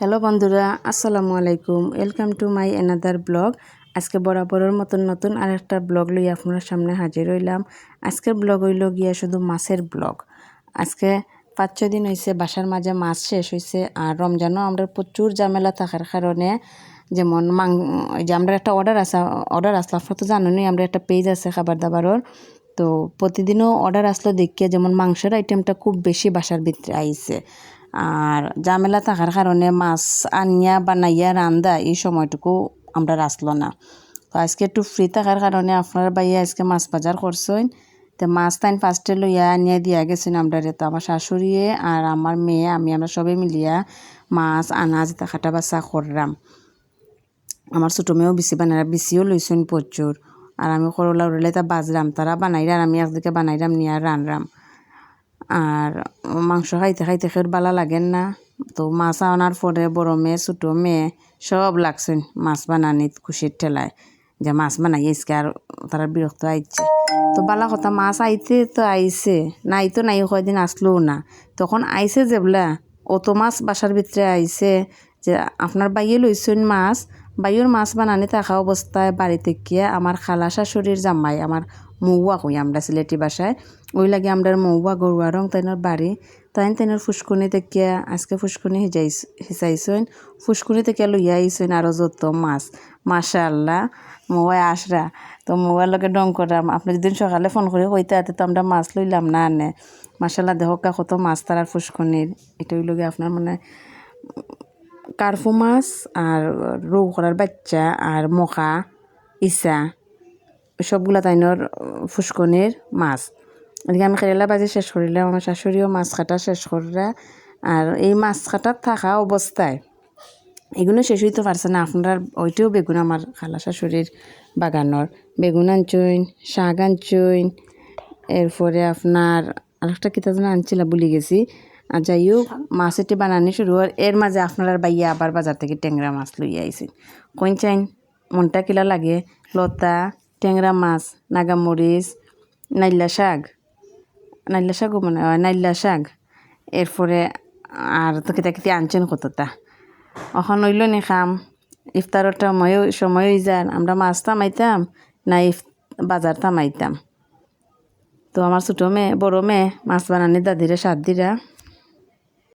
Hello বন্ধুরা, আসসালামু আলাইকুম। Welcome to my another blog আজকে বরাবরের মতন নতুন আরেকটা ব্লগ লই আপনার সামনে হাজির হইলাম। আজকের ব্লগ হইল গিয়া শুধু মাছের ব্লগ আজকে পাঁচ, ছয় দিন হয়েছে বাসার মাঝে মাছ শেষ হয়েছে আর রমজানও আমরা প্রচুর ঝামেলা থাকার কারণে যেমন মাং যে আমরা একটা অর্ডার আছে অর্ডার আসলো, আপনার তো জানেনই, আমরা একটা পেজ আছে খাবার দাবারের তো প্রতিদিনও অর্ডার আসলো দেখিয়ে যেমন মাংসের আইটেমটা খুব বেশি বাসার ভিতরে আইছে। আর জামেলা থাকার কারণে মাছ আনিয়া বানাইয়া রান্দা এই সময়টুকু আমরা আসলো না। তো আজকে একটু ফ্রি থাকার কারণে আপনার বাইয়ে আজকে মাছ বাজার করছেন। তো মাছ তাইন ফার্স্টে লইয়া আনিয়া দিয়া গেছেন আমরা তো আমার শাশুড়িয়ে আর আমার মেয়ে, আমি আমরা সবে মিলিয়া মাছ, আনাজ, কাটা বাছা করলাম। আমার ছোটো মেয়েও বেশি বানাই বেশিও লইছেন প্রচুর। আর আমি করলা উড়লে তা বাজলাম, তারা বানাইরা আর আমি একদিকে বানাইরাম নিয়ে রানরাম আর মাংস খাইতে খাইতে খের বালা লাগেন না। তো মাছ আনার পরে বড় মেয়ে, ছোটো মেয়ে, সব লাগছেন মাছ বানানি খুশির ঠেলায়। যে মাছ বানাই আর তারা বিরক্ত আইছে। তো বালা কথা, মাছ আইতে তো আইছে, নাই তো নাই, কয়দিন আসলেও না। তখন আইছে যেবলা অত মাছ বাসার ভিতরে আইছে যে আপনার বাইয়ে লইছেন মাছ, বাইয়ের মাছ বানানি থাকা অবস্থায় বাড়িতে গিয়ে আমার খালা শাশুড়ির জামাই, আমার মৌয়া কই আমরা সিলেটি বাসায়, ওই লাগে আমরা মৌয়া গরুয়া রং তাইনার বাড়ি, তাইন তাইনার ফুসকুনি থেকে আজকে ফুসকুনি হিজাই হিসাইছেন ফুসকুনি থেকে লইয়া আইছেন আরও যত মাছ। মাশা আল্লাহ মৌয়া আসরা তো মৌয়ার লগে ডং করাম আপনি যদি সকালে ফোন করে কইতে হাতে তো আমরা মাছ লইলাম না আনে। মাশাল্লাহ দেহ কা কত মাছ তারার ফুসকুনির এটা হইল গিয়ে আপনার মানে কার্ফু মাছ আর রৌ করার বাচ্চা আর মখা ইসা, সবগুলা তাইনর ফুসকনির মাছ। এদিকে আমি কেরেলা বাজি শেষ করিলাম, আমার শাশুড়িও মাছ কাটা শেষ কররা। আর এই মাছ কাটার থাকা অবস্থায় এগুলো শেষ হইতে পারছে না। আপনার ওইটাও বেগুন আমার খালা শাশুড়ির বাগানর। বেগুন আনছইন শাক আনছইন এরপরে আপনার আরেকটা কিতা যেন আনছিল, ভুলে গেছি। আর যাই হোক মাছ এটি বানানি শুরু হয় এর মাঝে আপনার বাইয়া আবার বাজার থেকে ট্যাংরা মাছ লইয়া আইছেন কইন চাইন মনটা কিলা লাগে? লতা ট্যাংরা মাছ নাগামরিচ নাইলা শাক। নাইলা শাকও মনে হয় নাইলা শাক। এরপরে আর তো কিতা কিতা আনছেন কতটা? এখন হইল নি খাম। ইফতারের সময় সময় হয়ে যান। আমরা মাছ থামাইতাম না ইফ বাজার থামাইতাম। তো আমার ছোটো মেয়ে বড়ো মেয়ে মাছ বানানি দাদিরা সাত দিরা